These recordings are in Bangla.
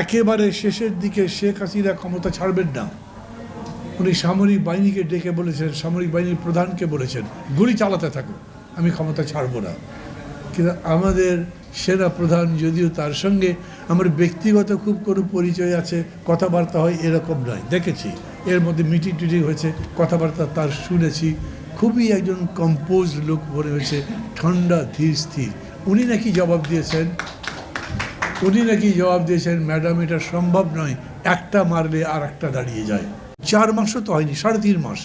একেবারে শেষের দিকে শেখ হাসিনা ক্ষমতা ছাড়বেন না। উনি সামরিক বাহিনীকে ডেকে বলেছেন, সামরিক বাহিনীর প্রধানকে বলেছেন, গুলি চালাতে থাকুক আমি ক্ষমতা ছাড়বো না। কিন্তু আমাদের সেনা প্রধান যদিও তার সঙ্গে, আমার ব্যক্তিগত খুব কোনো পরিচয় আছে, কথাবার্তা হয় এরকম নয়, দেখেছি। এর মধ্যে মিটিং টিটিং হয়েছে, কথাবার্তা তার শুনেছি। খুবই একজন কম্পোজ লোক মনে হয়েছে, ঠান্ডা, ধীর, স্থির। উনি নাকি জবাব দিয়েছেন উনি নাকি জবাব দিয়েছেন, ম্যাডাম, এটা সম্ভব নয়। একটা মারলে আর একটা দাঁড়িয়ে যায়। চার মাসও তো হয়নি, সাড়ে তিন মাস।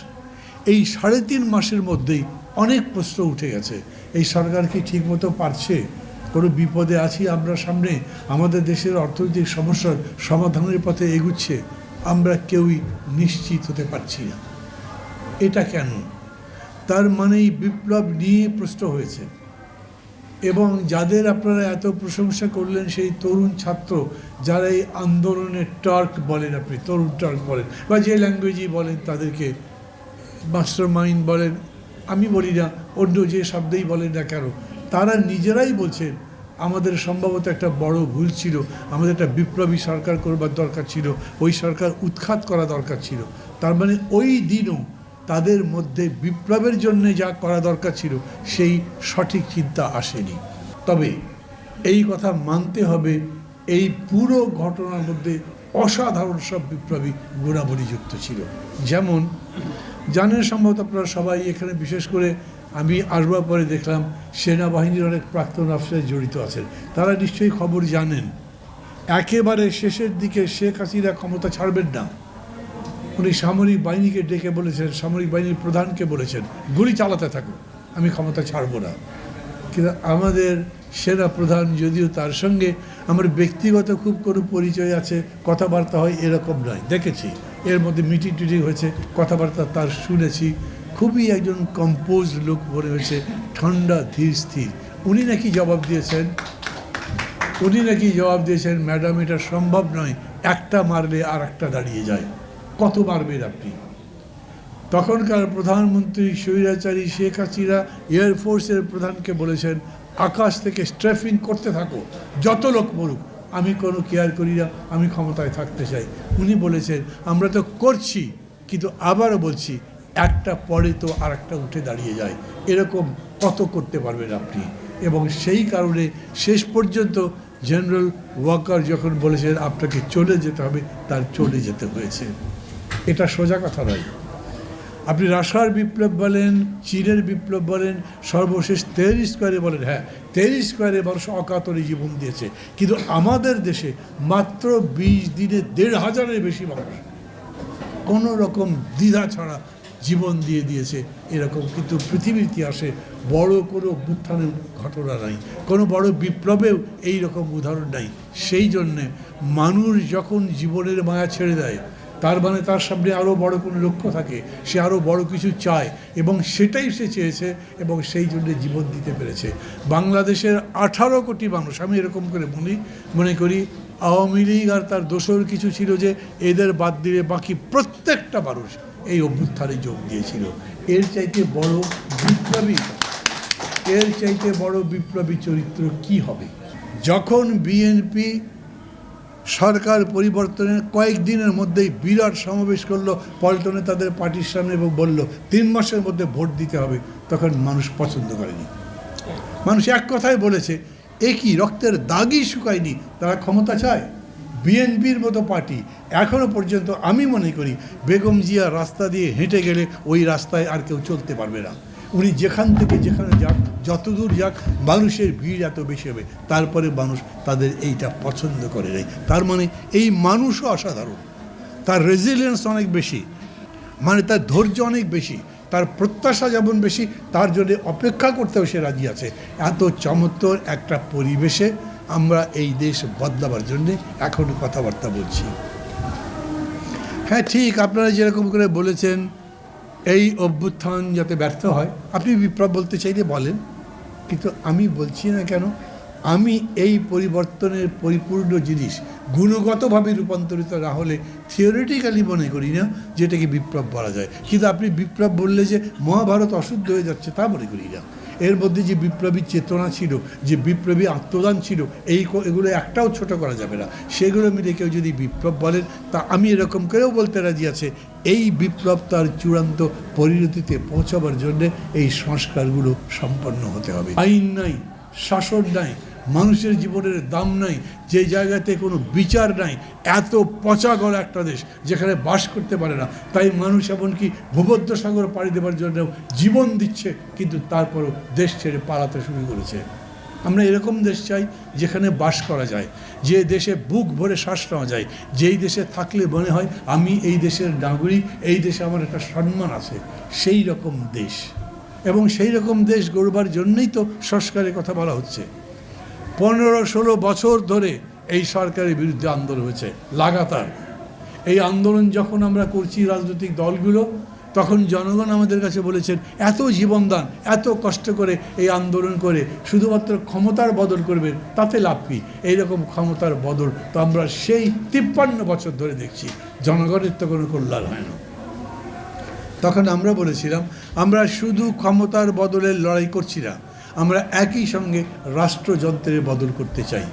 এই সাড়ে তিন মাসের মধ্যেই অনেক প্রশ্ন উঠে গেছে। এই সরকার কি ঠিকমতো পারছে? কোনো বিপদে আছি আমরা সামনে? আমাদের দেশের অর্থনৈতিক সমস্যার সমাধানের পথে এগুচ্ছে। আমরা কেউই নিশ্চিত হতে পারছি না। এটা কেন? তার মানে এই বিপ্লব নিয়ে প্রশ্ন হয়েছে। এবং যাদের আপনারা এত প্রশংসা করলেন সেই তরুণ ছাত্র, যারা এই আন্দোলনের টার্ক বলেন আপনি, তরুণ টার্ক বলেন, বা যে ল্যাঙ্গুয়েজই বলেন, তাদেরকে মাস্টার মাইন্ড বলেন, আমি বলি না, অন্য যে শব্দেই বলেন না কেন, তারা নিজেরাই বলছেন, আমাদের সম্ভবত একটা বড় ভুল ছিল, আমাদের একটা বিপ্লবী সরকার করবার দরকার ছিল, ওই সরকার উৎখাত করা দরকার ছিল। তার মানে ওই দিনও তাদের মধ্যে বিপ্লবের জন্য যা করা দরকার ছিল, সেই সঠিক চিন্তা আসেনি। তবে এই কথা মানতে হবে, এই পুরো ঘটনার মধ্যে অসাধারণ সব বিপ্লবী গুণাবলী যুক্ত ছিল। যেমন, জানেন সম্ভবত আপনারা সবাই এখানে, বিশেষ করে আমি আসবার পরে দেখলাম, সেনাবাহিনীর অনেক প্রাক্তন অফিসার জড়িত আছেন। তারা নিশ্চয়ই খবর জানেন, একেবারে শেষের দিকে শেখ হাসিনা ক্ষমতা ছাড়বেন না। উনি সামরিক বাহিনীকে ডেকে বলেছেন, সামরিক বাহিনীর প্রধানকে বলেছেন, গুলি চালাতে থাকুক আমি ক্ষমতা ছাড়বো না। কিন্তু আমাদের সেনা প্রধান যদিও তার সঙ্গে, আমার ব্যক্তিগত খুব কোনো পরিচয় আছে, কথাবার্তা হয় এরকম নয়, দেখেছি। এর মধ্যে মিটিং টিটিং হয়েছে, কথাবার্তা তার শুনেছি। খুবই একজন কম্পোজ লোক মনে হয়েছে, ঠান্ডা, ধীর, স্থির। উনি নাকি জবাব দিয়েছেন, উনি নাকি জবাব দিয়েছেন, ম্যাডাম, এটা সম্ভব নয়, একটা মারলে আর একটা দাঁড়িয়ে যায়। কত মারবেন আপনি তখনকার প্রধানমন্ত্রী স্বৈরাচারী শেখ হাসিনা এয়ারফোর্সের প্রধানকে বলেছেন, আকাশ থেকে স্ট্রেফিং করতে থাকো, যত লোক মরুক, আমি কোনো কেয়ার করি না, আমি ক্ষমতায় থাকতে চাই। উনি বলেছেন, আমরা তো করছি, কিন্তু আবারও বলছি, একটা পরে তো আর একটা উঠে দাঁড়িয়ে যায়। এরকম কত করতে পারবেন আপনি? এবং সেই কারণে শেষ পর্যন্ত জেনারেল ওয়াকার যখন বলেছেন, আপনাকে চলে যেতে হবে, তার চলে যেতে হয়েছে। এটা সোজা কথা নয় আপনি রাশিয়ার বিপ্লব বলেন, চীনের বিপ্লব বলেন, সর্বশেষ তেইশ স্কোয়ারে বলেন হ্যাঁ তেইশ স্কোয়ারে মানুষ অকাতরে জীবন দিয়েছে। কিন্তু আমাদের দেশে মাত্র বিশ দিনে দেড় হাজারের বেশি মানুষ কোনো রকম দ্বিধা ছাড়া জীবন দিয়ে দিয়েছে এরকম। কিন্তু পৃথিবীর ইতিহাসে বড় কোনো উত্থানের ঘটনা নাই, কোনো বড় বিপ্লবেও এই রকম উদাহরণ নাই। সেই জন্যে মানুষ যখন জীবনের মায়া ছেড়ে দেয় তার মানে তার সামনে আরও বড় কোনো লক্ষ্য থাকে, সে আরও বড় কিছু চায়, এবং সেটাই সে চেয়েছে এবং সেই জন্য জীবন দিতে পেরেছে। বাংলাদেশের আঠারো কোটি মানুষ, আমি এরকম করে মনে মনে করি, আওয়ামী লীগ আর তার দোসর কিছু ছিল যে, এদের বাদ দিলে বাকি প্রত্যেকটা মানুষ এই অভ্যুত্থানে যোগ দিয়েছিল। এর চাইতে বড় বিপ্লবী, এর চাইতে বড় বিপ্লবী চরিত্র কি হবে? যখন বিএনপি সরকার পরিবর্তনের কয়েকদিনের মধ্যেই বিরাট সমাবেশ করল। পল্টনে তাদের পার্টির সামনে এবং বলল, তিন মাসের মধ্যে ভোট দিতে হবে। তখন মানুষ পছন্দ করেনি। মানুষ এক কথায় বলেছে, এ কি, রক্তের দাগই শুকায়নি? তারা ক্ষমতা চায়? বিএনপির মতো পার্টি এখনও পর্যন্ত আমি মনে করি, বেগম জিয়া রাস্তা দিয়ে হেঁটে গেলে ওই রাস্তায় আর কেউ চলতে পারবে না। উনি যেখান থেকে যেখানে যাক, যতদূর যাক, মানুষের ভিড় এত বেশি হবে, তারপরে মানুষ তাদের এইটা পছন্দ করে নেয় তার মানে এই মানুষও অসাধারণ। তার রেজিলিয়েন্স অনেক বেশি মানে তার ধৈর্য অনেক বেশি, তার প্রত্যাশা যেমন বেশি, তার জন্য অপেক্ষা করতেও সে রাজি আছে। এত চমৎকার একটা পরিবেশে আমরা এই দেশ বদলাবার জন্যে এখন কথাবার্তা বলছি। হ্যাঁ ঠিক, আপনারা যেরকম করে বলেছেন এই অভ্যুত্থান যাতে ব্যর্থ হয়, আপনি বিপ্লব বলতে চাইলে বলেন, কিন্তু আমি বলছি না কেন, আমি এই পরিবর্তনের পরিপূর্ণ জিনিস গুণগতভাবে রূপান্তরিত না হলে থিওরিটিক্যালি মনে করি না যেটাকে বিপ্লব বলা যায়। কিন্তু আপনি বিপ্লব বললে যে মহাভারত অশুদ্ধ হয়ে যাচ্ছে তা মনে করি না। এর মধ্যে যে বিপ্লবী চেতনা ছিল, যে বিপ্লবী আত্মদান ছিল, এই এগুলো একটাও ছোট করা যাবে না। সেগুলো মিলে কেউ যদি বিপ্লব বলেন, তা আমি এরকম করেও বলতে রাজি আছে, এই বিপ্লব তার চূড়ান্ত পরিণতিতে পৌঁছাবার জন্য এই সংস্কারগুলো সম্পন্ন হতে হবে। আইন নাই, শাসন নাই মানুষের জীবনের দাম নাই, যে জায়গাতে কোনো বিচার নাই, এত পচা গড়া একটা দেশ যেখানে বাস করতে পারে না। তাই মানুষ এমনকি ভূমধ্য সাগর পাড়ি দেওয়ার জন্য জীবন দিচ্ছে, কিন্তু তারপরও দেশ ছেড়ে পালাতে শুরু করেছে। আমরা এরকম দেশ চাই যেখানে বাস করা যায়, যে দেশে বুক ভরে শ্বাস নেওয়া যায়, যেই দেশে থাকলে মনে হয় আমি এই দেশের নাগরিক, এই দেশে আমার একটা সম্মান আছে। সেই রকম দেশ। এবং সেই রকম দেশ গড়বার জন্যই তো সংস্কারের কথা বলা হচ্ছে। পনেরো ষোলো বছর ধরে এই সরকারের বিরুদ্ধে আন্দোলন হয়েছে, লাগাতার। এই আন্দোলন যখন আমরা করছি রাজনৈতিক দলগুলো, তখন জনগণ আমাদের কাছে বলেছেন, এত জীবনদান, এত কষ্ট করে এই আন্দোলন করে শুধুমাত্র ক্ষমতার বদল করবেন, তাতে লাভ কী? এইরকম ক্ষমতার বদল তো আমরা সেই তিপ্পান্ন বছর ধরে দেখছি। জনগণের তো কোনো কল্যাণ হয় না। তখন আমরা বলেছিলাম, আমরা শুধু ক্ষমতার বদলের লড়াই করছি না আমরা একই সঙ্গে রাষ্ট্রযন্ত্রের বদল করতে চাই।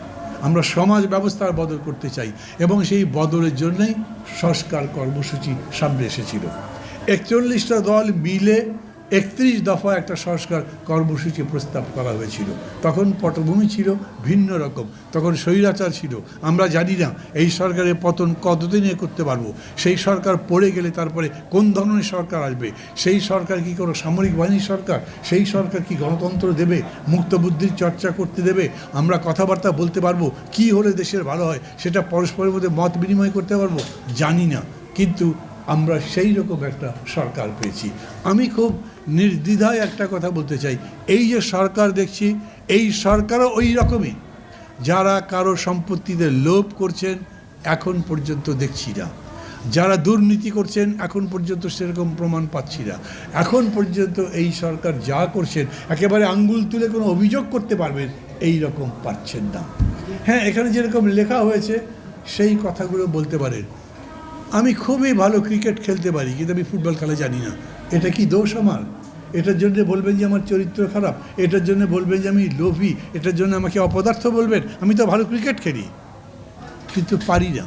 আমরা সমাজ ব্যবস্থার বদল করতে চাই এবং সেই বদলের জন্যই সংস্কার কর্মসূচি সামনে এসেছিল। একচল্লিশটা দল মিলে একত্রিশ দফা একটা সংস্কার কর্মসূচি প্রস্তাব করা হয়েছিল। তখন পটভূমি ছিল ভিন্ন রকম, তখন স্বৈরাচার ছিল। আমরা জানি না এই সরকারের পতন কতদিনে করতে পারব, সেই সরকার পড়ে গেলে তারপরে কোন ধরনের সরকার আসবে, সেই সরকার কি কোনো সামরিক বাহিনীর সরকার, সেই সরকার কি গণতন্ত্র দেবে মুক্ত বুদ্ধির চর্চা করতে দেবে, আমরা কথাবার্তা বলতে পারব, কি হলে দেশের ভালো হয়, সেটা পরস্পরের মধ্যে মত বিনিময় করতে পারব, জানি না। কিন্তু আমরা সেই রকম একটা সরকার পেয়েছি। আমি খুব নির্দ্বিধায় একটা কথা বলতে চাই। এই যে সরকার দেখছি, এই সরকারও ওই রকমই। যারা কারও সম্পত্তিতে লোভ করছেন, এখন পর্যন্ত দেখছি না। যারা দুর্নীতি করছেন, এখন পর্যন্ত সেরকম প্রমাণ পাচ্ছি না। এখন পর্যন্ত এই সরকার যা করছেন, একেবারে আঙ্গুল তুলে কোনো অভিযোগ করতে পারবেন, এই রকম পাচ্ছেন না। হ্যাঁ এখানে যেরকম লেখা হয়েছে, সেই কথাগুলো বলতে পারেন। আমি খুবই ভালো ক্রিকেট খেলতে পারি, কিন্তু আমি ফুটবল খেলা জানি না। এটা কি দোষ আমার? এটার জন্য বলবেন যে আমার চরিত্র খারাপ, এটার জন্য বলবেন যে আমি লোভী, এটার জন্য আমাকে অপদার্থ বলবেন, আমি তো ভালো ক্রিকেট খেলি। কিন্তু পারি না।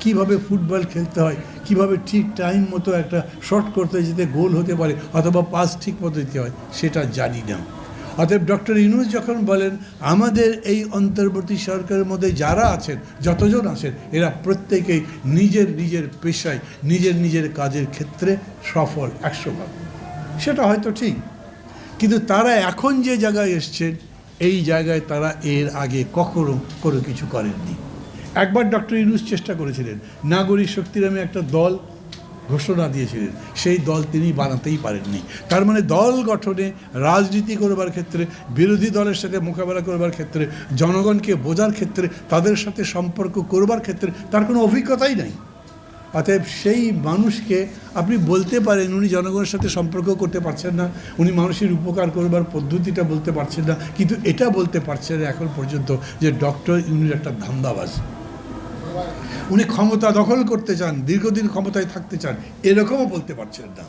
কীভাবে ফুটবল খেলতে হয়? কীভাবে ঠিক টাইম মতো একটা শট করতে যাতে গোল হতে পারে, অথবা পাস ঠিক মতো দিতে হয়, সেটা জানি না। অতএব ডক্টর ইনুস যখন বলেন, আমাদের এই অন্তর্বর্তী সরকারের মধ্যে যারা আছেন, যতজন আছেন, এরা প্রত্যেকেই নিজের নিজের পেশায়, নিজের নিজের কাজের ক্ষেত্রে সফল একশো ভাগ সেটা হয়তো ঠিক। কিন্তু তারা এখন যে জায়গায় এসছেন, এই জায়গায় তারা এর আগে কখনো কোনো কিছু করেননি। একবার ডক্টর ইউনুস চেষ্টা করেছিলেন, নাগরিক শক্তি নামে একটা দল ঘোষণা দিয়েছিলেন। সেই দল তিনি বানাতেই পারেননি। তার মানে দল গঠনে রাজনীতি করবার ক্ষেত্রে, বিরোধী দলের সাথে মোকাবেলা করবার ক্ষেত্রে, জনগণকে বোঝার ক্ষেত্রে, তাদের সাথে সম্পর্ক করবার ক্ষেত্রে তার কোনো অভিজ্ঞতাই নাই। অতএব সেই মানুষকে আপনি বলতে পারেন, উনি জনগণের সাথে সম্পর্ক করতে পারছেন না, উনি মানুষের উপকার করবার পদ্ধতিটা বলতে পারছেন না, কিন্তু এটা বলতে পারছেন এখন পর্যন্ত যে ডক্টর ইউনির একটা ধান্দাবাজ। উনি ক্ষমতা দখল করতে চান দীর্ঘদিন ক্ষমতায় থাকতে চান এরকমও বলতে পারছেন না।